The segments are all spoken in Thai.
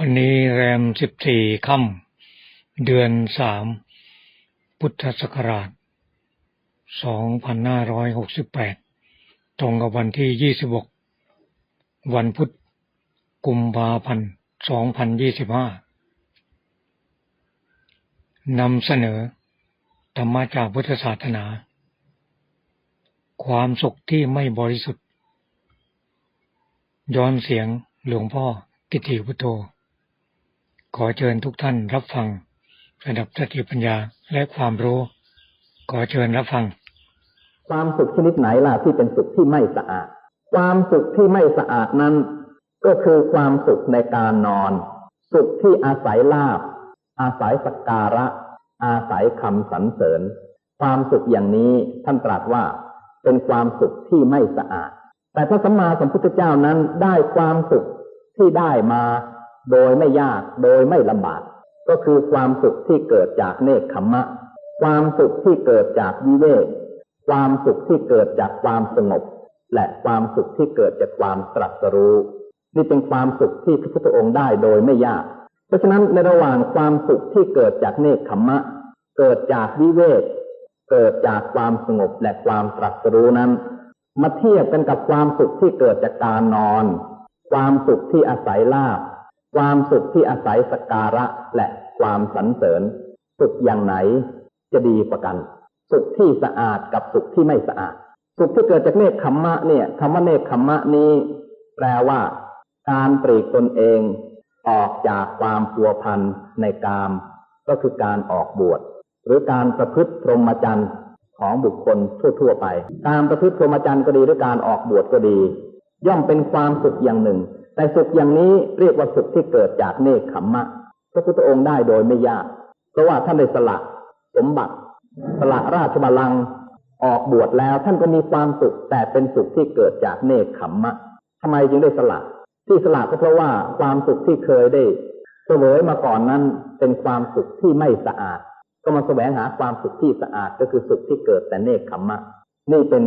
วันนี้แรมสิบสี่ค่ำเดือนสามพุทธศักราชสองพันห้าร้อยหกสิบแปดตรงกับวันที่ยี่สิบหกวันพุธกุมภาพันธ์สองพันยี่สิบห้านำเสนอ ธรรมจากพุทธศาสนา ความสุขที่ไม่บริสุทธิ์ ย้อนเสียงหลวงพ่อกิติพุทโธ ขอเชิญทุกท่านรับฟังระดับสติปัญญาและความรู้ ขอเชิญรับฟัง ความสุขชนิดไหนล่ะที่เป็นสุขที่ไม่สะอาด ความสุขที่ไม่สะอาดนั้น ก็คือความสุขในการนอน สุขที่อาศัยลาบ อาศัยสักการะ อาศัยคำสรรเสริญ ความสุขอย่างนี้ท่านตรัสว่า เป็นความสุขที่ไม่สะอาด แต่พระสัมมาสัมพุทธเจ้านั้นได้ความสุขที่ได้มา โดยไม่ยากโดยไม่ลำบาก ก็คือความสุขที่เกิดจากเนคขมมะ ความสุขที่เกิดจากวิเวกความสุขที่เกิดจากความสงบ และความสุขที่เกิดจากความตรัสรู้ นี่เป็นความสุขที่พระพุทธองค์ได้โดยไม่ยาก เพราะฉะนั้นในระหว่างความสุขที่เกิดจากเนคขมมะ เกิดจากวิเวกเกิดจากความสงบและความตรัสรู้นั้น มาเทียบกันกับความสุขที่เกิดจากการนอน ความสุขที่อาศัยลาบ ความสุขที่อาศัยสการะและความสรรเสริญ สุขอย่างไหนจะดีกว่ากัน สุขที่สะอาดกับสุขที่ไม่สะอาด สุขที่เกิดจากเนคขมมะเนี่ยคำว่าเนคขมมะนี้ แปลว่า การปลีกตนเองออกจากความพัวพันในกาม ก็คือการออกบวช หรือการประพฤติพรหมจรรย์ของบุคคลทั่ว ๆ ไป การประพฤติพรหมจรรย์ก็ดีหรือการออกบวชก็ดี ย่อมเป็นความสุขอย่างหนึ่ง แต่สุขอย่างนี้เรียกว่าสุขที่เกิดจากเนคขมมะ พระพุทธองค์ได้โดยไม่ยาก เพราะว่าท่านได้สละสมบัติ สละราชบัลลังก์ออกบวชแล้วท่านก็มีความสุข แต่เป็นสุขที่เกิดจากเนคขมมะทำไมจึงได้สละ ที่สละก็เพราะว่าความสุขที่เคยได้เสวยมาก่อนนั้นเป็นความสุขที่ไม่สะอาด ก็มาแสวงหาความสุขที่สะอาดก็คือสุขที่เกิดแต่เนคขมมะ นี่เป็น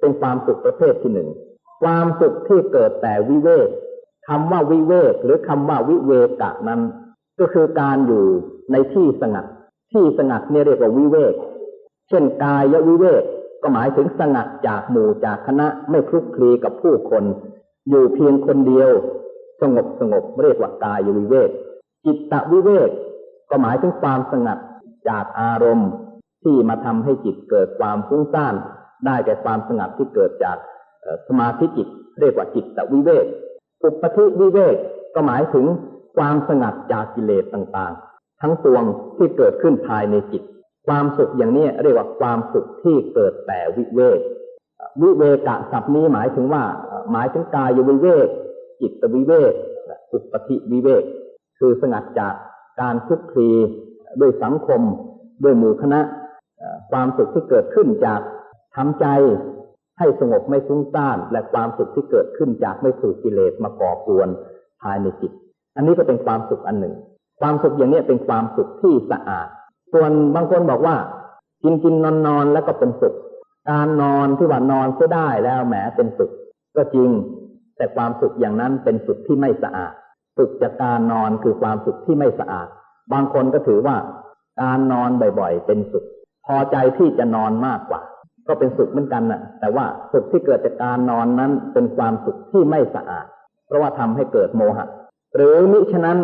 เป็นความสุขประเภทที่หนึ่ง ความสุขที่เกิดแต่วิเวก คำว่าวิเวกหรือคำว่าวิเวกะนั้น ก็คือการอยู่ในที่สงัด ที่สงัดเนี่ยเรียกว่าวิเวก เช่นกายวิเวกก็หมายถึงสงัดจากหมู่จากคณะไม่คลุกคลีกับผู้คน อยู่เพียงคนเดียว สงบสงบเรียกว่ากายวิเวกจิตตวิเวกก็หมายถึงความสงัดจากอารมณ์ ที่มาทำให้จิตเกิดความฟุ้งซ่านได้แก่ความสงัดที่เกิดจากสมาธิจิต เรียกว่าจิตตวิเวก อุปธิวิเวกก็หมายถึงความสงัดจากกิเลสต่างๆ ทั้งปวงที่เกิดขึ้นภายในจิต ความสุขอย่างนี้เรียกว่าความสุขที่เกิดแต่วิเวกวิเวกะศัพท์นี้หมายถึงว่า หมายถึงกายวิเวกจิตวิเวกอุปธิวิเวก คือสงัดจากการคุกคลีด้วยสังคม ด้วยหมู่คณะ ความสุขที่เกิดขึ้นจากทำใจ ให้สงบไม่ฟุ้งซ่านและความสุขที่เกิดขึ้นจากไม่ถูกกิเลสมาก่อกวนภายในจิต อันนี้ก็เป็นความสุขอันหนึ่ง ความสุขอย่างนี้เป็นความสุขที่สะอาด ส่วนบางคนบอกว่า กินกินนอนนอนแล้วก็เป็นสุข การนอนที่ว่านอนก็ได้แล้วแหมเป็นสุข ก็จริง แต่ความสุขอย่างนั้นเป็นสุขที่ไม่สะอาด สุขจากการนอนคือความสุขที่ไม่สะอาด บางคนก็ถือว่า การนอนบ่อยๆ เป็นสุข พอใจที่จะนอนมากกว่า ก็เป็นสุขเหมือนกันนะแต่ว่าสุขที่เกิดจากการนอนนั้นเป็นความสุขที่ไม่สะอาด เพราะว่าทำให้เกิดโมหะ หรือมิฉะนั้น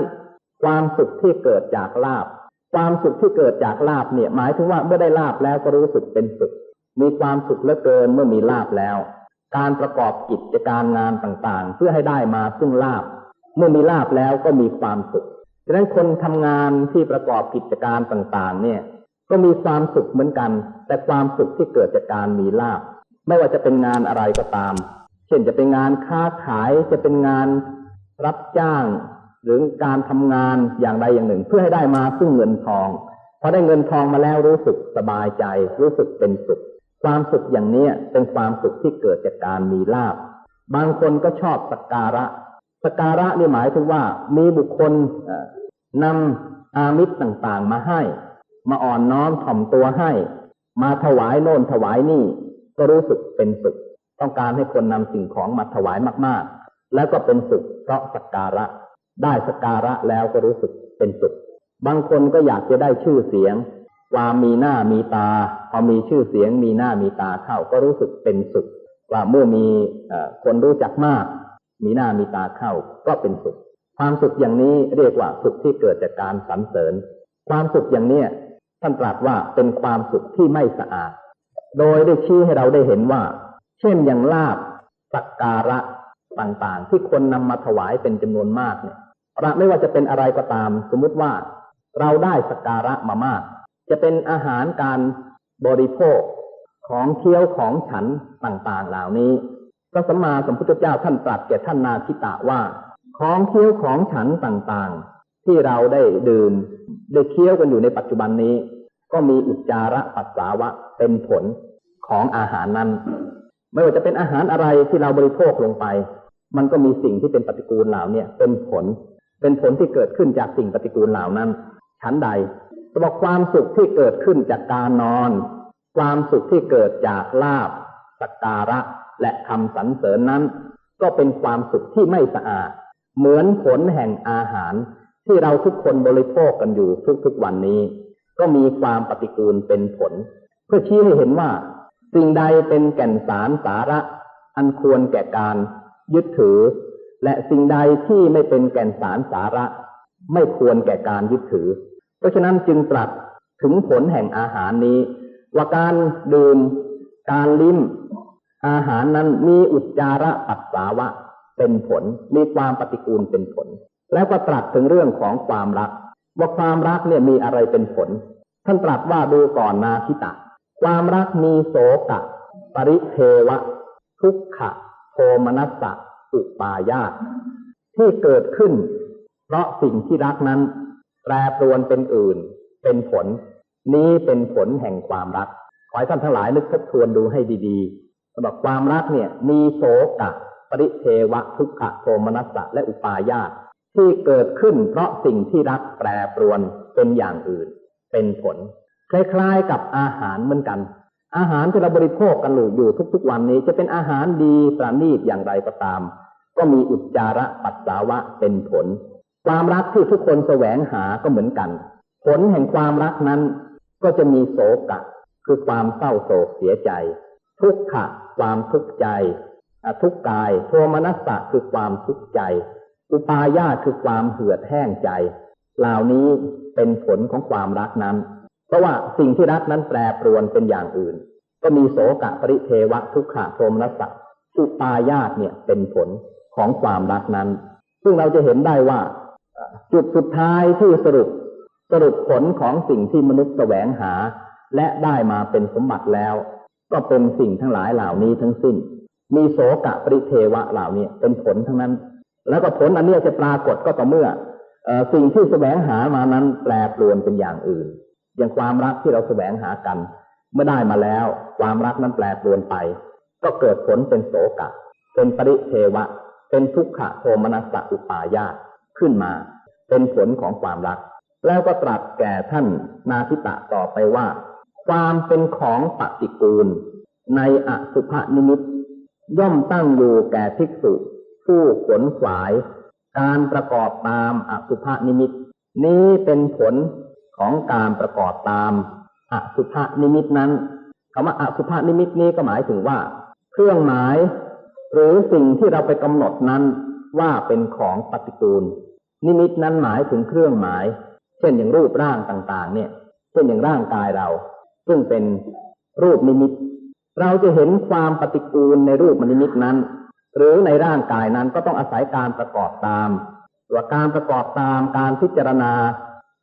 ความสุขที่เกิดจากลาบ ความสุขที่เกิดจากลาบเนี่ย หมายถึงว่าเมื่อได้ลาบแล้วก็รู้สึกเป็นสุข มีความสุขเหลือเกินเมื่อมีลาบแล้ว การประกอบกิจการงานต่างๆ เพื่อให้ได้มาซึ่งลาบ เมื่อมีลาบแล้วก็มีความสุข ฉะนั้นคนทำงานที่ประกอบกิจการต่างๆ เนี่ย ก็มีความสุขเหมือนกัน แต่ความสุขที่เกิดจากการมีลาบไม่ว่าจะเป็นงานอะไรก็ตาม เช่นจะเป็นงานค้าขายจะเป็นงานรับจ้าง หรือการทำงานอย่างใดอย่างหนึ่ง เพื่อให้ได้มาซึ่งเงินทองพอได้เงินทองมาแล้วรู้สึกสบายใจ รู้สึกเป็นสุข ความสุขอย่างนี้เป็นความสุขที่เกิดจากการมีลาบบางคนก็ชอบสักการะสักการะนี่หมายถึงว่ามีบุคคลนำอามิตรต่างๆมาให้ มาอ่อนน้อมถ่อมตัวให้ มาถวายโน่นถวายนี่ ก็รู้สึกเป็นสุขต้องการให้คนนำสิ่งของมาถวายมากๆ แล้วก็เป็นสุขเพราะสักการะ ได้สักการะแล้วก็รู้สึกเป็นสุข บางคนก็อยากจะได้ชื่อเสียงความมีหน้ามีตา พอมีชื่อเสียงมีหน้ามีตาเข้าก็รู้สึกเป็นสุข ว่าเมื่อมีคนรู้จักมาก มีหน้ามีตาเข้าก็เป็นสุข ความสุขอย่างนี้เรียกว่าสุขที่เกิดจากการสรรเสริญ ความสุขอย่างเนี้ย ท่านตรัสว่าเป็นความสุขที่ไม่สะอาด โดยได้ชี้ให้เราได้เห็นว่า เช่นอย่างลาบสักการะต่างๆ ที่คนนำมาถวายเป็นจำนวนมากเนี่ยระไม่ว่าจะเป็นอะไรก็ตาม สมมุติว่า เราได้สักการะมามาก จะเป็นอาหารการบริโภคของเคี้ยวของฉันต่างๆ เหล่านี้พระสัมมาสัมพุทธเจ้าท่านตรัสแก่ท่านนาคิตะว่า ของเคี้ยวของฉันต่างๆ ที่เราได้ดื่ม ได้เคี้ยวกันอยู่ในปัจจุบันนี้ ก็มีอุจจาระปัสสาวะเป็นผลของอาหารนั้น ไม่ว่าจะเป็นอาหารอะไรที่เราบริโภคลงไป มันก็มีสิ่งที่เป็นปฏิกูลเหล่านี้เป็นผล เป็นผลที่เกิดขึ้นจากสิ่งปฏิกูลเหล่านั้น ชั้นใดสำหรับความสุขที่เกิดขึ้นจากการนอน ความสุขที่เกิดจากลาบสักการะและคำสรรเสริญนั้น ก็เป็นความสุขที่ไม่สะอาด เหมือนผลแห่งอาหาร ที่เราทุกคนบริโภคกันอยู่ทุกๆวันนี้ ก็มีความปฏิกูลเป็นผล เพื่อชี้ให้เห็นว่า สิ่งใดเป็นแก่นสารสาระ อันควรแก่การ ยึดถือ และสิ่งใดที่ไม่เป็นแก่นสารสาระ ไม่ควรแก่การยึดถือ เพราะฉะนั้นจึงตรัสถึงผลแห่งอาหารนี้ ว่าการดื่ม การลิ้ม อาหารนั้นมีอุจจาระปัสสาวะเป็นผลมีความปฏิกูลเป็นผล แล้วก็ตรัสถึงเรื่องของความรัก ว่าความรักเนี่ยมีอะไรเป็นผล ท่านตรัสว่าดูก่อนนาคิตะ ความรักมีโสกะ ปริเทวะ ทุกขะ โทมนัสสะอุปายาตที่เกิดขึ้น เพราะสิ่งที่รักนั้นแปรปรวนเป็นอื่น เป็นผล นี้เป็นผลแห่งความรัก ขอให้ท่านทั้งหลายนึกทบทวนดูให้ดีๆสำหรับความรักเนี่ย มีโสกะ ปริเทวะ ทุกขะ โทมนัสสะและอุปายาต ที่เกิดขึ้นเพราะสิ่งที่รักแปรปรวนเป็นอย่างอื่น เป็นผล คล้ายๆกับอาหารเหมือนกัน อาหารที่เราบริโภคกันอยู่ทุกๆวันนี้ จะเป็นอาหารดีประณีตอย่างไรก็ตาม ก็มีอุจจาระปัสสาวะเป็นผล ความรักที่ทุกคนแสวงหาก็เหมือนกัน ผลแห่งความรักนั้น ก็จะมีโศกะ คือความเศร้าโศกเสียใจ ทุกขะ ความทุกข์ใจทุกกาย โทมนัสสะคือความทุกข์ใจ อุปายาคือความเหือดแห้งใจ เหล่านี้เป็นผลของความรักนั้น เพราะว่าสิ่งที่รักนั้นแปรปรวนเป็นอย่างอื่น ก็มีโสกะปริเทวะทุกขะโทมนัสสะอุปายาตเนี่ยเป็นผลของความรักนั้น ซึ่งเราจะเห็นได้ว่าจุดสุดท้ายที่สรุปสรุปผลของสิ่งที่มนุษย์แสวงหา และได้มาเป็นสมบัติแล้ว ก็เป็นสิ่งทั้งหลายเหล่านี้ทั้งสิ้น มีโสกะปริเทวะเหล่านี้เป็นผลทั้งนั้น แล้วก็ผลอันนี้จะปรากฏก็ต่อเมื่ออสิ่งที่แสวงหามานั้นแปรปรวนเป็นอย่างอื่น อย่างความรักที่เราแสวงหากัน เมื่อได้มาแล้ว ความรักนั้นแปรปรวนไป ก็เกิดผลเป็นโสกะ เป็นปริเทวะ เป็นทุกขะโทมนัสอุปายาตขึ้นมา เป็นผลของความรัก แล้วก็ตรัสแก่ท่านนาทิตะต่อไปว่า ความเป็นของปฏิกูล ในอสุภนิมิตย่อมตั้งอยู่แก่ภิกษุ ผู้ขนขวาย การประกอบตามอสุภนิมิต นี้เป็นผลของการประกอบตามอสุภนิมิตนั้นคำว่าอสุภนิมิตนี้ก็หมายถึงว่า เครื่องหมาย หรือสิ่งที่เราไปกำหนดนั้นว่าเป็นของปฏิกูล นิมิตนั้นหมายถึงเครื่องหมาย เช่นอย่างรูปร่างต่างๆ เนี่ย เช่นอย่างร่างกายเรา ซึ่งเป็นรูปนิมิต เราจะเห็นความปฏิกูลในรูปนิมิตนั้น หรือในร่างกายนั้นก็ต้องอาศัยการประกอบตามว่าการประกอบตามการพิจารณา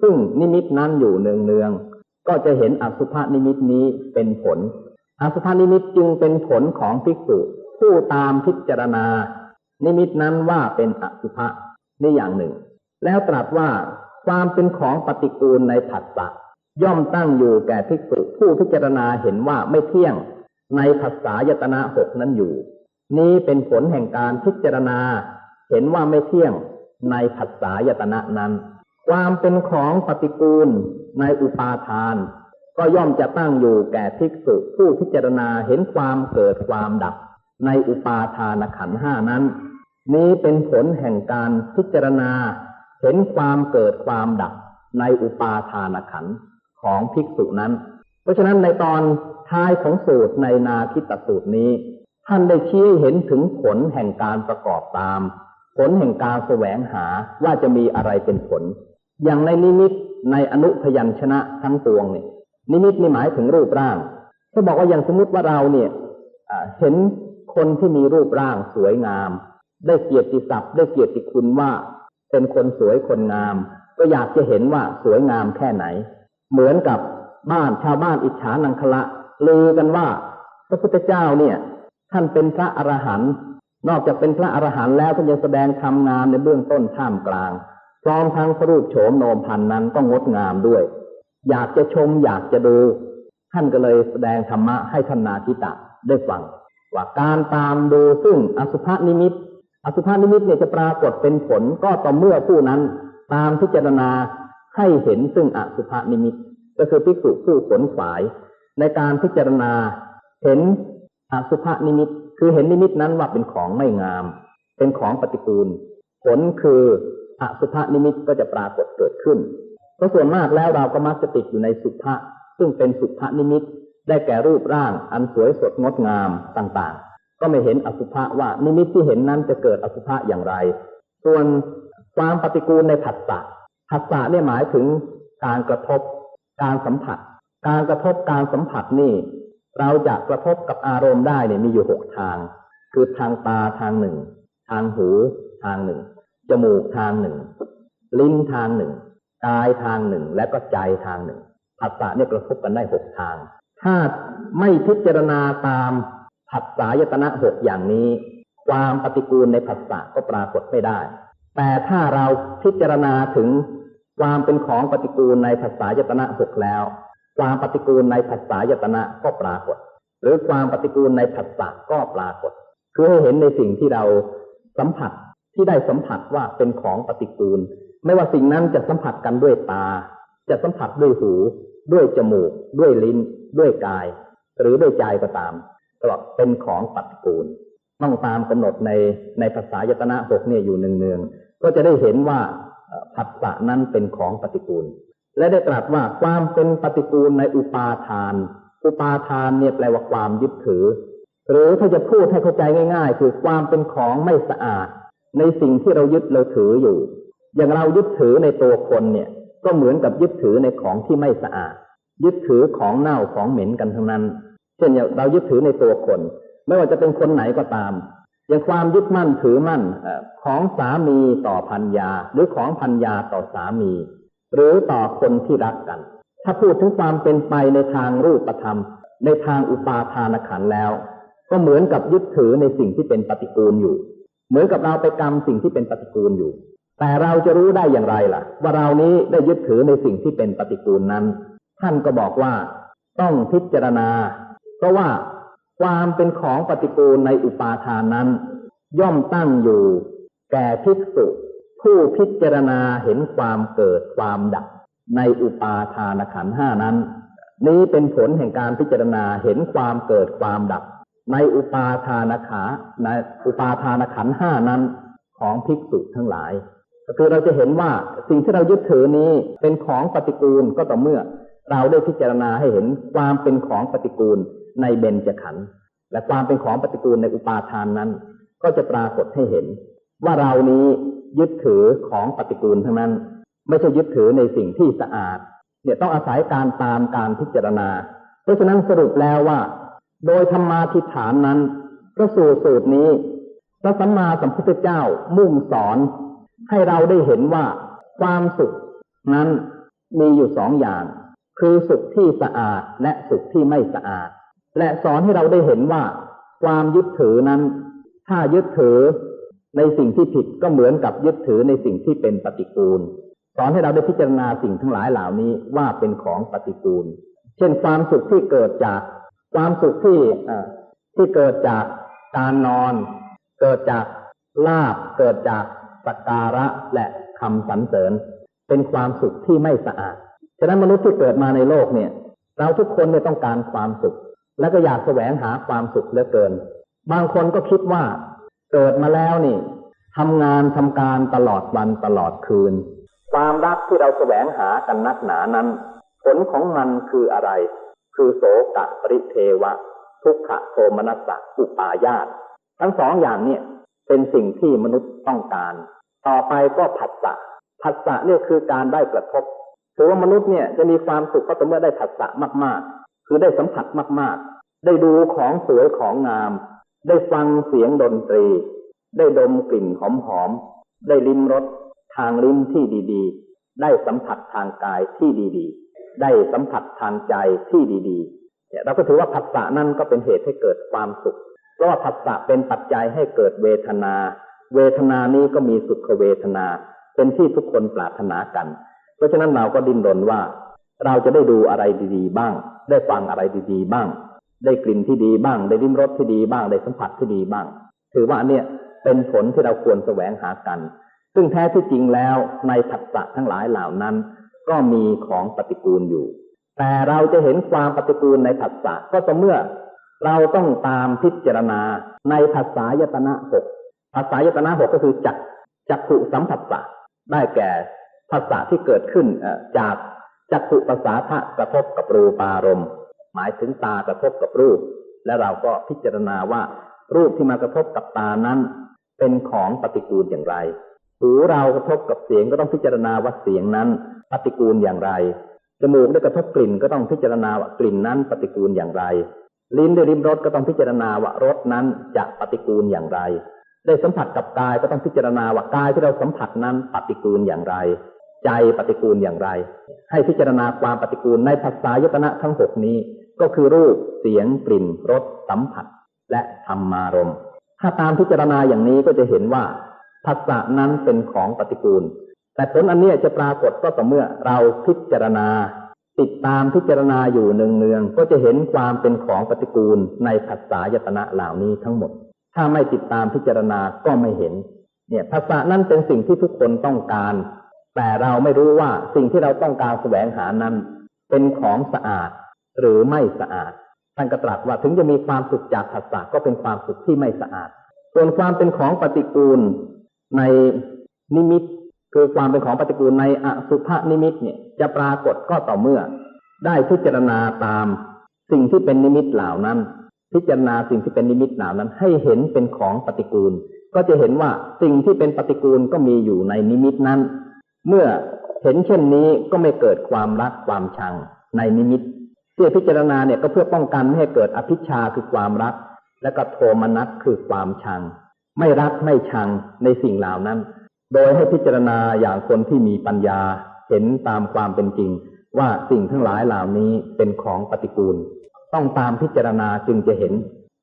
ซึ่งนิมิตนั้นอยู่เนืองๆก็จะเห็นอสุภนิมิตนี้เป็นผล อสุภนิมิตจึงเป็นผลของภิกษุผู้ตามพิจารณา นิมิตนั้นว่าเป็นอสุภะนี่อย่างหนึ่ง แล้วตรัสว่าความเป็นของปฏิกูลในผัสสะย่อมตั้งอยู่แก่ภิกษุผู้พิจารณาเห็นว่าไม่เที่ยงในภาษายตนะหกนั้นอยู่ นี้เป็นผลแห่งการพิจารณา เห็นว่าไม่เที่ยงในภาษายตนะนั้น ความเป็นของปฏิกูลในอุปาทาน ก็ย่อมจะตั้งอยู่แก่ภิกษุผู้พิจารณาเห็นความเกิดความดับ ในอุปาทานขันห้านั้น นี้เป็นผลแห่งการพิจารณา เห็นความเกิดความดับ ในอุปาทานขันของภิกษุนั้น เพราะฉะนั้นในตอนท้ายของสูตรในนาคิตสูตรนี้ ท่านได้ชี้ให้เห็นถึงผลแห่งการประกอบตาม ผลแห่งการแสวงหาว่าจะมีอะไรเป็นผล อย่างในนิมิตในอนุพยัญชนะทั้งปวงเนี่ยนิมิตนี่หมายถึงรูปร่างถ้าบอกว่าอย่างสมมติว่าเราเนี่ยเห็นคนที่มีรูปร่างสวยงาม ได้เกียรติศัพท์ได้เกียรติคุณว่า เป็นคนสวยคนงาม ก็อยากจะเห็นว่าสวยงามแค่ไหน เหมือนกับบ้านชาวบ้านอิจฉานังคละลือกันว่าพระพุทธเจ้าเนี่ย ท่านเป็นพระอรหันต์นอกจากเป็นพระอรหันต์แล้วท่านยังแสดงธรรมงามในเบื้องต้นท่ามกลาง พร้อมทั้งพระรูปโฉมโนมพันนั้นก็งดงามด้วย อยากจะชมอยากจะดู ท่านก็เลยแสดงธรรมะให้ท่านนาทิตะได้ฟัง ว่าการตามดูซึ่งอสุภนิมิต อสุภนิมิตเนี่ยจะปรากฏเป็นผลก็ต่อเมื่อผู้นั้น ตามพิจารณาให้เห็นซึ่งอสุภนิมิต ก็คือภิกษุผู้ขนขวาย ในการพิจารณาเห็น อสุภนิมิตคือเห็นนิมิตนั้นว่าเป็นของไม่งาม เป็นของปฏิกูลผลคืออสุภนิมิตก็จะปรากฏเกิดขึ้นเพราะส่วนมากแล้วเราก็มักจะติดอยู่ในสุภะซึ่งเป็นสุภนิมิตได้แก่รูปร่างอันสวยสดงดงามต่างๆ ก็ไม่เห็นอสุภะว่านิมิตที่เห็นนั้นจะเกิดอสุภะอย่างไร ส่วนความปฏิกูลในผัสสะผัสสะเนี่ยหมายถึงการกระทบ การสัมผัส การกระทบการสัมผัสนี่ เราจะกระทบกับอารมณ์ได้เนี่ยมีอยู่หกทาง คือทางตาทางหนึ่ง ทางหูทางหนึ่ง จมูกทางหนึ่ง ลิ้นทางหนึ่ง กายทางหนึ่ง และก็ใจทางหนึ่งผัสสะเนี่ยกระทบกันได้หกทาง ถ้าไม่พิจารณาตามผัสสะยตนะหกอย่างนี้ ความปฏิกูลในผัสสะก็ปรากฏไม่ได้ แต่ถ้าเราพิจารณาถึงความเป็นของปฏิกูลในผัสสะยตนะหกแล้ว ความปฏิกูลในผัสสะยตนะก็ปรากฏ หรือความปฏิกูลในผัสสะก็ปรากฏ คือให้เห็นในสิ่งที่เราสัมผัสที่ได้สัมผัสว่าเป็นของปฏิกูล ไม่ว่าสิ่งนั้นจะสัมผัสกันด้วยตา จะสัมผัสด้วยหู ด้วยจมูก ด้วยลิ้น ด้วยกาย หรือด้วยใจก็ตามตลอดเป็นของปฏิกูลต้องตามกำหนดในในภาษายตนะหกเนี่ยอยู่เนืองๆก็จะได้เห็นว่าผัสสะนั้นเป็นของปฏิกูล และได้ตรัสว่าความเป็นปฏิกูลในอุปาทาน อุปาทานเนี่ยแปลว่าความยึดถือ หรือถ้าจะพูดให้เข้าใจง่าย ๆ คือความเป็นของไม่สะอาด ในสิ่งที่เรายึดเราถืออยู่ อย่างเรายึดถือในตัวคนเนี่ย ก็เหมือนกับยึดถือในของที่ไม่สะอาด ยึดถือของเน่าของเหม็นกันทั้งนั้น เช่นเรายึดถือในตัวคน ไม่ว่าจะเป็นคนไหนก็ตาม อย่างความยึดมั่นถือมั่นของสามีต่อพันยา หรือของพันยาต่อสามี หรือต่อคนที่รักกัน ถ้าพูดถึงความเป็นไปในทางรูปธรรม ในทางอุปาทานขันแล้ว ก็เหมือนกับยึดถือในสิ่งที่เป็นปฏิกูลอยู่ เหมือนกับเราไปกรรมสิ่งที่เป็นปฏิกูลอยู่ แต่เราจะรู้ได้อย่างไรล่ะ ว่าเรานี้ได้ยึดถือในสิ่งที่เป็นปฏิกูลนั้น ท่านก็บอกว่าต้องพิจารณา เพราะว่าความเป็นของปฏิกูลในอุปาทานนั้น ย่อมตั้งอยู่ แก่ภิกษุ ผู้พิจารณาเห็นความเกิดความดับในอุปาทานขันห้านั้น นี้เป็นผลแห่งการพิจารณาเห็นความเกิดความดับ ในอุปาทานขาในอุปาทานขันห้านั้นของภิกษุทั้งหลาย ก็คือเราจะเห็นว่าสิ่งที่เรายึดถือนี้เป็นของปฏิกูลก็ต่อเมื่อ เราได้พิจารณาให้เห็นความเป็นของปฏิกูลในเบญจขันธ์และความเป็นของปฏิกูลในอุปาทานนั้น ก็จะปรากฏให้เห็น ว่าเรานี้ ยึดถือของปฏิกูลทั้งนั้น ไม่ใช่ยึดถือในสิ่งที่สะอาด เนี่ยต้องอาศัยการตามการพิจารณา เพราะฉะนั้นสรุปแล้วว่า โดยธรรมาทิฏฐานนั้นพระสูตรสูตรนี้พระสัมมาสัมพุทธเจ้ามุ่งสอน ให้เราได้เห็นว่าความสุขนั้นมีอยู่สองอย่าง คือสุขที่สะอาดและสุขที่ไม่สะอาด และสอนให้เราได้เห็นว่า ความยึดถือนั้น ถ้ายึดถือ ในสิ่งที่ผิดก็เหมือนกับยึดถือในสิ่งที่เป็นปฏิกูลสอนให้เราได้พิจารณาสิ่งทั้งหลายเหล่านี้ว่าเป็นของปฏิกูล เช่นความสุขที่เกิดจากความสุขที่ที่เกิดจากการนอน เกิดจากลาบเกิดจากสักการะและคำสรรเสริญ เป็นความสุขที่ไม่สะอาดฉะนั้นมนุษย์ที่เกิดมาในโลกเนี่ย เราทุกคนเนี่ยต้องการความสุข และก็อยากแสวงหาความสุขเหลือเกิน บางคนก็คิดว่า เกิดมาแล้วนี่ทำงานทำการตลอดวันตลอดคืน ความรักที่เราแสวงหากันนักหนานั้น ผลของมันคืออะไร คือโสกะปริเทวะ ทุกขโทมนัสสะอุปายาตทั้งสองอย่างเนี่ยเป็นสิ่งที่มนุษย์ต้องการ ต่อไปก็ผัสสะผัสสะเนี่ยคือการได้กระทบถือว่ามนุษย์เนี่ยจะมีความสุขก็ต่อเมื่อได้ผัสสะมากๆ คือได้สัมผัสมากๆ ได้ดูของสวยของงาม ได้ฟังเสียงดนตรี ได้ดมกลิ่นหอมๆ ได้ลิ้มรสทางลิ้มที่ดีๆ ได้สัมผัสทางกายที่ดีๆ ได้สัมผัสทางใจที่ดีๆเนี่ยเราก็ถือว่าผัสสะนั่นก็เป็นเหตุให้เกิดความสุข เพราะว่าผัสสะเป็นปัจจัยให้เกิดเวทนา เวทนานี้ก็มีสุขเวทนา เป็นที่ทุกคนปรารถนากัน เพราะฉะนั้นเราก็ดิ้นรนว่า เราจะได้ดูอะไรดีๆ บ้าง ได้ฟังอะไรดีๆ บ้าง ได้กลิ่นที่ดีบ้าง ได้ลิ้มรสที่ดีบ้างได้สัมผัสที่ดีบ้าง ถือว่าเนี่ยเป็นผลที่เราควรแสวงหากัน ซึ่งแท้ที่จริงแล้วในผัสสะทั้งหลายเหล่านั้น ก็มีของปฏิกูลอยู่ แต่เราจะเห็นความปฏิกูลในผัสสะก็ต่อเมื่อ เราต้องตามพิจารณาในภาษายตนะหกภาษายตนะหกก็คือจักจักขุสัมผัสสะได้แก่ภาษาที่เกิดขึ้นจากจักขุภาษาทะกระทบกับรูปารมณ์ หมายถึงตากระทบกับรูป และเราก็พิจารณาว่า รูปที่มากระทบกับตานั้น เป็นของปฏิกูลอย่างไร หูเรากระทบกับเสียงก็ต้องพิจารณาว่าเสียงนั้น ปฏิกูลอย่างไรจมูกได้กระทบกลิ่นก็ต้องพิจารณาว่ากลิ่นนั้นปฏิกูลอย่างไร ลิ้นได้ริมรสก็ต้องพิจารณาว่ารสนั้นจะปฏิกูลอย่างไร ได้สัมผัสกับกายก็ต้องพิจารณาว่ากายที่เราสัมผัสนั้นปฏิกูลอย่างไร ใจปฏิกูลอย่างไร ให้พิจารณาความปฏิกูลในภาษายตนะทั้งหกนี้ ก็คือรูป เสียง กลิ่น รส สัมผัส และธรรมารมถ้าตามพิจารณาอย่างนี้ก็จะเห็นว่าภาษานั้นเป็นของปฏิกูล แต่ผลอันนี้จะปรากฏก็ต่อเมื่อเราพิจารณา ติดตามพิจารณาอยู่เนืองๆก็จะเห็นความเป็นของปฏิกูลในภาษายตนะเหล่านี้ทั้งหมด ถ้าไม่ติดตามพิจารณาก็ไม่เห็น เนี่ยภาษานั้นเป็นสิ่งที่ทุกคนต้องการ แต่เราไม่รู้ว่าสิ่งที่เราต้องการแสวงหานั้น เป็นของสะอาด หรือไม่สะอาด ท่านก็ตรัสว่าถึงจะมีความสุขจากภาษาก็เป็นความสุขที่ไม่สะอาด ส่วนความเป็นของปฏิกูลในนิมิต คือความเป็นของปฏิกูลในอสุภนิมิตเนี่ยจะปรากฏก็ต่อเมื่อ ได้พิจารณาตามสิ่งที่เป็นนิมิตเหล่านั้น พิจารณาสิ่งที่เป็นนิมิตเหล่านั้น ให้เห็นเป็นของปฏิกูล ก็จะเห็นว่าสิ่งที่เป็นปฏิกูลก็มีอยู่ในนิมิตนั้น เมื่อเห็นเช่นนี้ก็ไม่เกิดความรักความชังในนิมิต ที่พิจารณาเนี่ยก็เพื่อป้องกันไม่ให้เกิดอภิชาคือความรัก และก็โทมนัสคือความชัง ไม่รักไม่ชังในสิ่งเหล่านั้น โดยให้พิจารณาอย่างคนที่มีปัญญาเห็นตามความเป็นจริง ว่าสิ่งทั้งหลายเหล่านี้เป็นของปฏิกูล ต้องตามพิจารณาจึงจะเห็น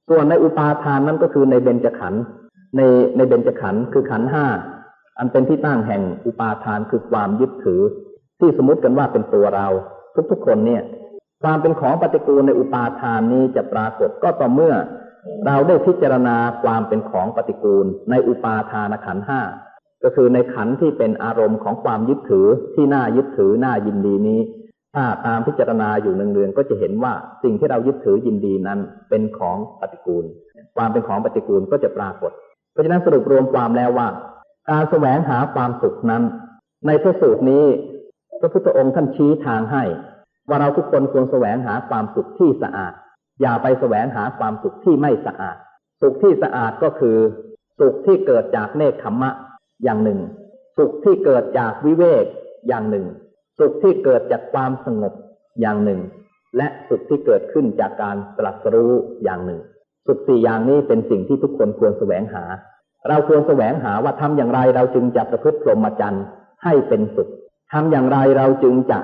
ส่วนในอุปาทานนั้นก็คือในเบญจขันธ์ในในเบญจขันธ์คือขันธ์ห้าอันเป็นที่ตั้งแห่งอุปาทานคือความยึดถือ ที่สมมติกันว่าเป็นตัวเรา ทุกๆคนเนี่ย ความเป็นของปฏิกูลในอุปาทานนี้จะปรากฏก็ต่อเมื่อ เราได้พิจารณาความเป็นของปฏิกูลในอุปาทานขันห้าก็คือในขันที่เป็นอารมณ์ของความยึดถือที่น่ายึดถือน่ายินดีนี้ ถ้าตามพิจารณาอยู่เนืองๆก็จะเห็นว่าสิ่งที่เรายึดถือยินดีนั้นเป็นของปฏิกูล ความเป็นของปฏิกูลก็จะปรากฏ เพราะฉะนั้นสรุปรวมความแล้วว่า การแสวงหาความสุขนั้น ในพระสูตรนี้พระพุทธองค์ท่านชี้ทางให้ ว่าเราทุกคนควรแสวงหาความสุขที่สะอาด อย่าไปแสวงหาความสุขที่ไม่สะอาด สุขที่สะอาดก็คือสุขที่เกิดจากเนคขมมะอย่างหนึ่ง สุขที่เกิดจากวิเวกอย่างหนึ่ง สุขที่เกิดจากความสงบอย่างหนึ่ง และสุขที่เกิดขึ้นจากการตรัสรู้อย่างหนึ่ง สุขสี่อย่างนี้เป็นสิ่งที่ทุกคนควรแสวงหา เราควรแสวงหาว่าทำอย่างไรเราจึงจะประพฤติพรหมจรรย์ให้เป็นสุขทำอย่างไรเราจึงจะ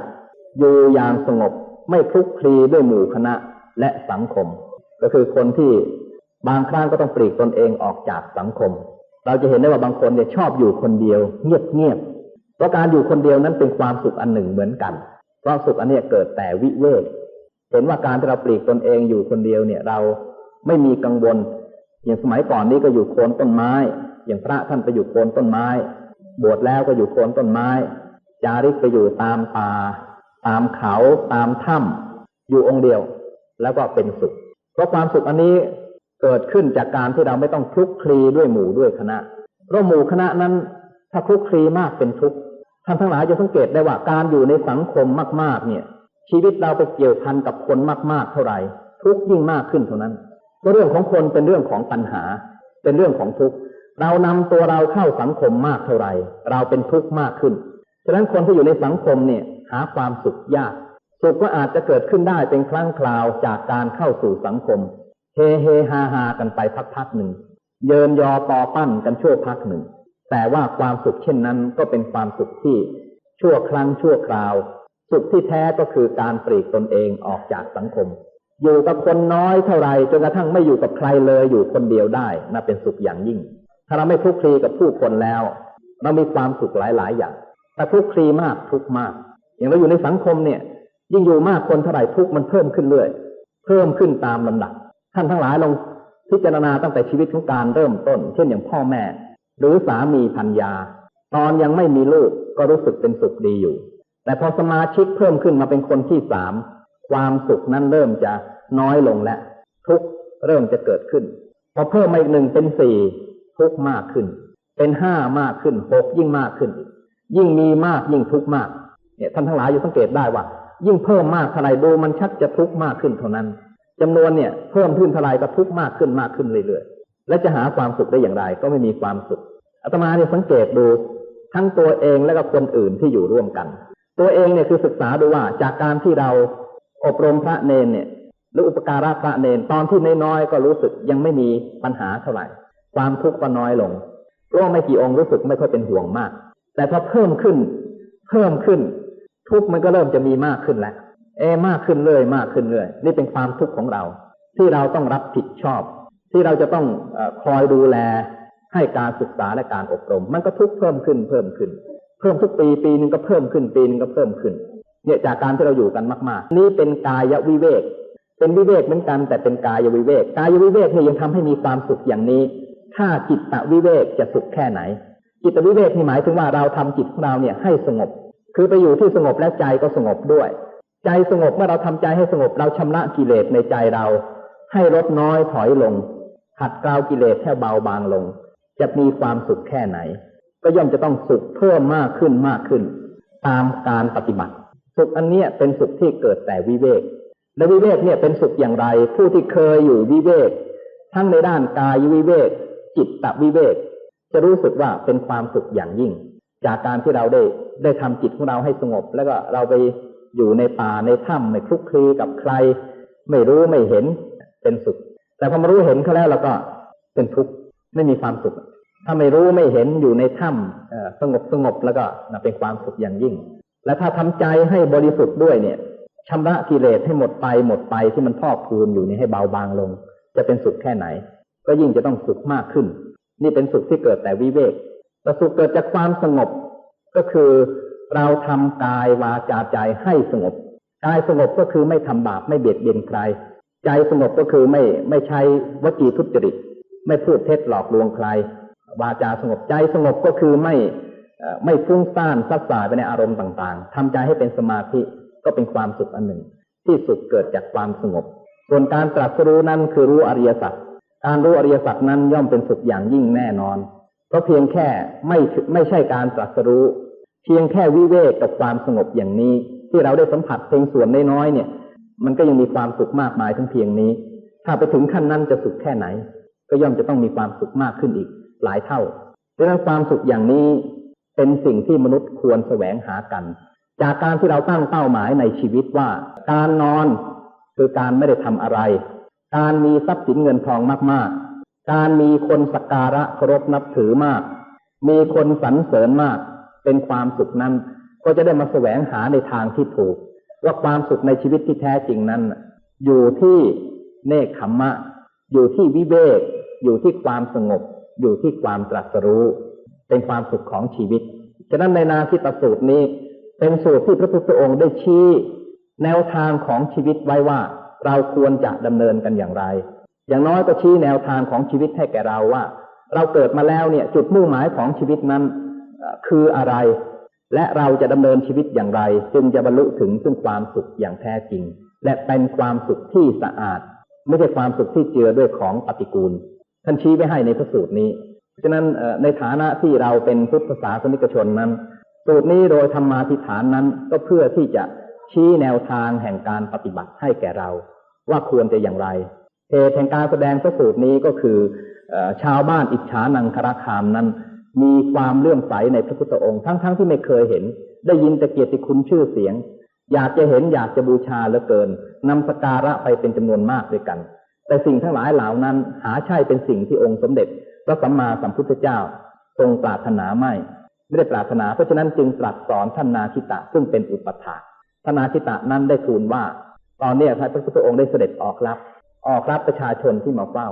อยู่อย่างสงบไม่คลุกคลีด้วยหมู่คณะและสังคม ก็คือคนที่บางครั้งก็ต้องปลีกตนเองออกจากสังคม เราจะเห็นได้ว่าบางคนเนี่ยชอบอยู่คนเดียว เงียบเงียบเพราะการอยู่คนเดียวนั้นเป็นความสุขอันหนึ่งเหมือนกันเพราะสุขอันนี้เกิดแต่วิเวกเห็นว่าการที่เราปลีกตนเองอยู่คนเดียวเนี่ยเราไม่มีกังวล อย่างสมัยก่อนนี้ก็อยู่โคนต้นไม้ อย่างพระท่านไปอยู่โคนต้นไม้ บวชแล้วก็อยู่โคนต้นไม้ จาริกไปอยู่ตามป่า ตามเขาตามถ้ำอยู่องค์เดียว แล้วก็เป็นสุข เพราะความสุขอันนี้เกิดขึ้นจากการที่เราไม่ต้องคลุกคลีด้วยหมู่ด้วยคณะ เพราะหมู่คณะนั้น ถ้าคลุกคลีมากเป็นทุกข์ท่านทั้งหลายจะสังเกตได้ว่าการอยู่ในสังคมมาก ๆ เนี่ย ชีวิตเราไปเกี่ยวพันกับคนมาก ๆ เท่าไหร่ ทุกข์ยิ่งมากขึ้นเท่านั้นเพราะเรื่องของคนเป็นเรื่องของปัญหา เป็นเรื่องของทุกข์เรานำตัวเราเข้าสังคมมากเท่าไหร่ เราเป็นทุกข์มากขึ้น ฉะนั้นคนที่อยู่ในสังคมเนี่ย หาความสุขยาก สุขก็อาจจะเกิดขึ้นได้เป็นครั้งคราวจากการเข้าสู่สังคม เฮเฮฮาฮากันไปพักๆหนึ่ง เยินยอปอปั้นกันชั่วพักหนึ่ง แต่ว่าความสุขเช่นนั้นก็เป็นความสุขที่ชั่วครั้งชั่วคราว สุขที่แท้ก็คือการปลีกตนเองออกจากสังคม อยู่กับคนน้อยเท่าไรจนกระทั่งไม่อยู่กับใครเลยอยู่คนเดียวได้น่าเป็นสุขอย่างยิ่ง ถ้าเราไม่คลุกคลีกับผู้คนแล้ว เรามีความสุขหลาย ๆ อย่างแต่คลุกคลีมากทุกมาก อย่างเราอยู่ในสังคมเนี่ย ยิ่งอยู่มากคนเท่าไหร่ทุกมันเพิ่มขึ้นเรื่อยเพิ่มขึ้นตามลำดับท่านทั้งหลายลองพิจารณาตั้งแต่ชีวิตของการเริ่มต้น เช่นอย่างพ่อแม่ หรือสามีพันยา ตอนยังไม่มีลูกก็รู้สึกเป็นสุขดีอยู่ แต่พอสมาชิกเพิ่มขึ้นมาเป็นคนที่สามความสุขนั้นเริ่มจะน้อยลงและ ทุกเริ่มจะเกิดขึ้น พอเพิ่มมาอีกหนึ่งเป็นสี่ทุกมากขึ้น เป็นห้ามากขึ้นหกยิ่งมากขึ้น ยิ่งมีมากยิ่งทุกมาก เนี่ยท่านทั้งหลายอยู่สังเกตได้ว่า ยิ่งเพิ่มมากเท่าไรดูมันชักจะทุกข์มากขึ้นเท่านั้นจำนวนเนี่ยเพิ่มขึ้นเท่าไรก็ทุกข์มากขึ้นมากขึ้นเรื่อยๆและจะหาความสุขได้อย่างไรก็ไม่มีความสุขอาตมาเนี่ยสังเกตดูทั้งตัวเองและก็คนอื่นที่อยู่ร่วมกัน ตัวเองเนี่ยคือศึกษาดูว่าจากการที่เราอบรมพระเนนเนี่ยหรืออุปการะพระเนนตอนที่น้อยๆก็รู้สึกยังไม่มีปัญหาเท่าไหร่ ความทุกข์ก็น้อยลงเพราะไม่กี่องค์รู้สึกไม่ค่อยเป็นห่วงมาก แต่พอเพิ่มขึ้น เพิ่มขึ้น ทุกข์มันก็เริ่มจะมีมากขึ้นแล้วเอมากขึ้นเรื่อยมากขึ้นเรื่อยนี่เป็นความทุกข์ของเรา ที่เราต้องรับผิดชอบ ที่เราจะต้องอคอยดูแลให้การศึกษาและการอบรม มันก็ทุกข์เพิ่มขึ้นเพิ่มขึ้น เพิ่มทุกปีปีหนึ่งก็เพิ่มขึ้นปีหนึ่งก็เพิ่มขึ้น เนี่ยจากการที่เราอยู่กันมาก ๆ นี่เป็นกายวิเวก เป็นวิเวกเหมือนกันแต่เป็นกายวิเวก กายวิเวกนี่ยังทำให้มีความสุขอย่างนี้ ถ้าจิตตวิเวกจะสุขแค่ไหน จิตวิเวกนี่หมายถึงว่าเราทำจิตของเราเนี่ยให้สงบ คือไปอยู่ที่สงบและใจก็สงบด้วย ใจสงบเมื่อเราทำใจให้สงบเราชำระกิเลสในใจเรา ให้ลดน้อยถอยลง หัดกลาวกิเลสให้เบาบางลง จะมีความสุขแค่ไหน ก็ย่อมจะต้องสุขเพิ่มมากขึ้นมากขึ้น ตามการปฏิบัติ สุขอันเนี้ยเป็นสุขที่เกิดแต่วิเวกและวิเวกเนี่ยเป็นสุขอย่างไร ผู้ที่เคยอยู่วิเวก ทั้งในด้านกายวิเวกจิตตวิเวกจะรู้สึกว่าเป็นความสุขอย่างยิ่ง จากการที่เราได้ได้ทำจิตของเราให้สงบ แล้วก็เราไปอยู่ในป่าในถ้ำไม่คลุกคลีกับใคร ไม่รู้ไม่เห็นเป็นสุข แต่พอมารู้เห็นเขาแล้วเราก็เป็นทุกข์ไม่มีความสุข ถ้าไม่รู้ไม่เห็นอยู่ในถ้ำสงบสงบแล้วก็เป็นความสุขอย่างยิ่ง และถ้าทำใจให้บริสุทธิ์ด้วยเนี่ยชำระกิเลสให้หมดไปหมดไปที่มันพอกพูนอยู่นี่ให้เบาบางลง จะเป็นสุขแค่ไหน ก็ยิ่งจะต้องสุขมากขึ้น นี่เป็นสุขที่เกิดแต่วิเวก แต่สุขเกิดจากความสงบ ก็คือเราทำกายวาจาใจให้สงบกายสงบก็คือไม่ทำบาปไม่เบียดเบียนใคร ใจสงบก็คือไม่ไม่ใช้วจีทุจริต ไม่พูดเท็จหลอกลวงใคร วาจาสงบใจสงบก็คือไม่ไม่ฟุ้งซ่านซัดสายไปในอารมณ์ต่างๆทำใจให้เป็นสมาธิก็เป็นความสุขอันหนึ่ง ที่สุขเกิดจากความสงบ ส่วนการตรัสรู้นั้นคือรู้อริยสัจการรู้อริยสัจนั้นย่อมเป็นสุขอย่างยิ่งแน่นอน เพราะเพียงแค่ไม่ไม่ใช่การตรัสรู้ เพียงแค่วิเวกกับความสงบอย่างนี้ ที่เราได้สัมผัสเพียงส่วนน้อยๆเนี่ย มันก็ยังมีความสุขมากมายทั้งเพียงนี้ ถ้าไปถึงขั้นนั้นจะสุขแค่ไหน ก็ย่อมจะต้องมีความสุขมากขึ้นอีก หลายเท่าดังนั้นความสุขอย่างนี้เป็นสิ่งที่มนุษย์ควรแสวงหากัน จากการที่เราตั้งเป้าหมายในชีวิตว่า การนอนคือการไม่ได้ทำอะไร การมีทรัพย์สินเงินทองมากๆ การมีคนสักการะเคารพนับถือมาก มีคนสรรเสริญมาก เป็นความสุขนั้น ก็จะได้มาแสวงหาในทางที่ถูก ว่าความสุขในชีวิตที่แท้จริงนั้น อยู่ที่เนคขมมะ อยู่ที่วิเวก อยู่ที่ความสงบ อยู่ที่ความตรัสรู้ เป็นความสุขของชีวิต ฉะนั้นในนาทิตสูตรนี้ เป็นสูตรที่พระพุทธองค์ได้ชี้ แนวทางของชีวิตไว้ว่าเราควรจะดำเนินกันอย่างไร อย่างน้อยก็ชี้แนวทางของชีวิตให้แก่เราว่า เราเกิดมาแล้วเนี่ย จุดมุ่งหมายของชีวิตนั้นคืออะไร และเราจะดำเนินชีวิตอย่างไร จึงจะบรรลุถึงซึ่งความสุขอย่างแท้จริง และเป็นความสุขที่สะอาด ไม่ใช่ความสุขที่เจือด้วยของปฏิกูลท่านชี้ไว้ให้ในพระสูตรนี้ฉะนั้นในฐานะที่เราเป็นพุทธศาสนิกชนนั้น สูตรนี้โดยธรรมาธิฐานนั้นก็เพื่อที่จะชี้แนวทางแห่งการปฏิบัติให้แก่เรา ว่าควรจะอย่างไร เหตุแห่งการแสดงพระสูตรนี้ก็คืออชาวบ้านอิจฉานังคราคามนั้น มีความเลื่อมใสในพระพุทธองค์ทั้งๆทที่ไม่เคยเห็น ได้ยินแต่เกียรติคุณชื่อเสียง อยากจะเห็นอยากจะบูชาเหลือเกินนำสการะไปเป็นจำนวนมากด้วยกัน แต่สิ่งทั้งหลายเหล่านั้นหาใช่เป็นสิ่งที่องค์สมเด็จพระสัมมาสัมพุทธเจ้า ทรงปรารถนาไม่ไม่ได้ปรารถนาเพราะฉะนั้นจึงตรัสสอนท่านนาคิตะซึ่งเป็นอุปถาท่านนาคิตะนั้นได้ทูลว่า ตอนนี้พระพุทธองค์ได้เสด็จออกรับ ออกรับประชาชนที่มาเฝ้า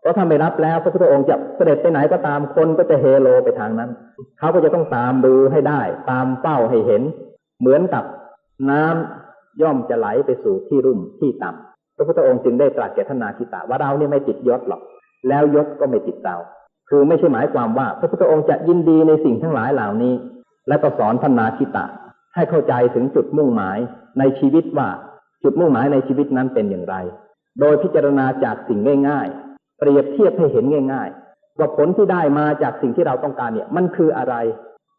เพราะถ้าไม่รับแล้วพระพุทธองค์จะเสด็จไปไหนก็ตามคนก็จะเฮโลไปทางนั้น เขาก็จะต้องตามดูให้ได้ ตามเฝ้าให้เห็น เหมือนกับน้ำย่อมจะไหลไปสู่ที่รุ่มที่ต่ำพระพุทธองค์จึงได้ตรัสแก่ท่านนาคิตะว่าเราเนี่ยไม่ติดยศหรอก แล้วยศก็ไม่ติดเราคือไม่ใช่หมายความว่า พระพุทธองค์จะยินดีในสิ่งทั้งหลายเหล่านี้ และก็สอนท่านนาคิตะ ให้เข้าใจถึงจุดมุ่งหมายในชีวิตว่าจุดมุ่งหมายในชีวิตนั้นเป็นอย่างไร โดยพิจารณาจากสิ่งง่าย ๆ เปรียบเทียบให้เห็นง่าย ๆ ว่าผลที่ได้มาจากสิ่งที่เราต้องการเนี่ย มันคืออะไร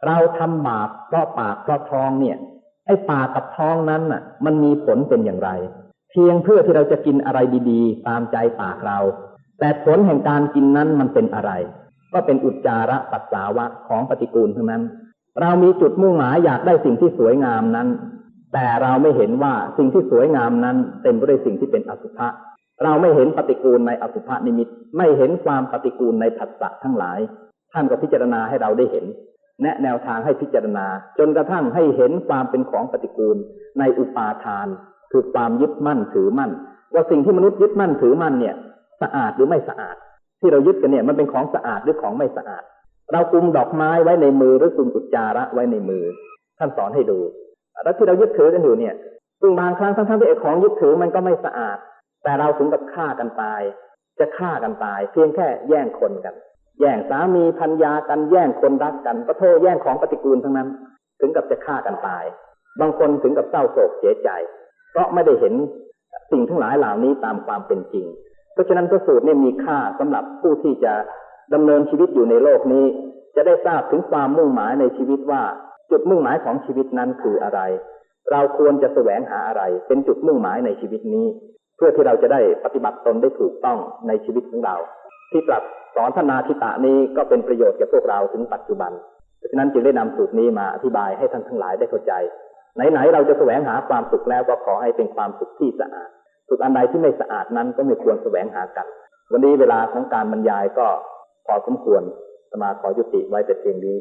เราทำบาปเพราะปากเพราะท้องเนี่ย ไอ้ปากกับท้องนั้นน่ะ มันมีผลเป็นอย่างไร เพียงเพื่อที่เราจะกินอะไรดีๆ ตามใจปากเรา แต่ผลแห่งการกินนั้นมันเป็นอะไร ก็เป็นอุจจาระปัสสาวะของปฏิกูลทั้งนั้น เรามีจุดมุ่งหมายอยากได้สิ่งที่สวยงามนั้น แต่เราไม่เห็นว่าสิ่งที่สวยงามนั้นเต็มไปด้วยสิ่งที่เป็นอสุภะเราไม่เห็นปฏิกูลในอสุภะนิมิต ไม่เห็นความปฏิกูลในผัสสะทั้งหลาย ท่านก็พิจารณาให้เราได้เห็น แนะแนวทางให้พิจารณา จนกระทั่งให้เห็นความเป็นของปฏิกูลในอุปาทาน คือความยึดมั่นถือมั่น ว่าสิ่งที่มนุษย์ยึดมั่นถือมั่นเนี่ย สะอาดหรือไม่สะอาด ที่เรายึดกันเนี่ยมันเป็นของสะอาดหรือของไม่สะอาด เรากุมดอกไม้ไว้ในมือหรือกุมอุจจาระไว้ในมือ ท่านสอนให้ดู แล้วที่เรายึดถือกันอยู่เนี่ยซึ่งบางครั้งทั้งๆที่ไอ้ของยึดถือมันก็ไม่สะอาด แต่เราถึงกับฆ่ากันตาย จะฆ่ากันตาย เพียงแค่แย่งคนกัน แย่งสามีพันยากันแย่งคนรักกันก็โทษแย่งของปฏิกูลทั้งนั้น ถึงกับจะฆ่ากันตาย บางคนถึงกับเศร้าโศกเสียใจเพราะไม่ได้เห็นสิ่งทั้งหลายเหล่านี้ตามความเป็นจริง เพราะฉะนั้นพระสูตรนี่มีค่าสำหรับผู้ที่จะดำเนินชีวิตอยู่ในโลกนี้ จะได้ทราบถึงความมุ่งหมายในชีวิตว่า จุดมุ่งหมายของชีวิตนั้นคืออะไร เราควรจะแสวงหาอะไร เป็นจุดมุ่งหมายในชีวิตนี้ เพื่อที่เราจะได้ปฏิบัติตนได้ถูกต้องในชีวิตของเรา ที่ตรัสสอนธนาทิตะนี้ก็เป็นประโยชน์แก่พวกเราถึงปัจจุบันเพราะฉะนั้นจึงได้นำสูตรนี้มาอธิบายให้ท่านทั้งหลายได้เข้าใจ ไหนๆเราจะแสวงหาความสุขแล้วก็ขอให้เป็นความสุขที่สะอาด สุขอันใดที่ไม่สะอาดนั้นก็ไม่ควรแสวงหากัน วันนี้เวลาของการบรรยายก็พอสมควรสมาขอยุติไว้แต่เพียงนี้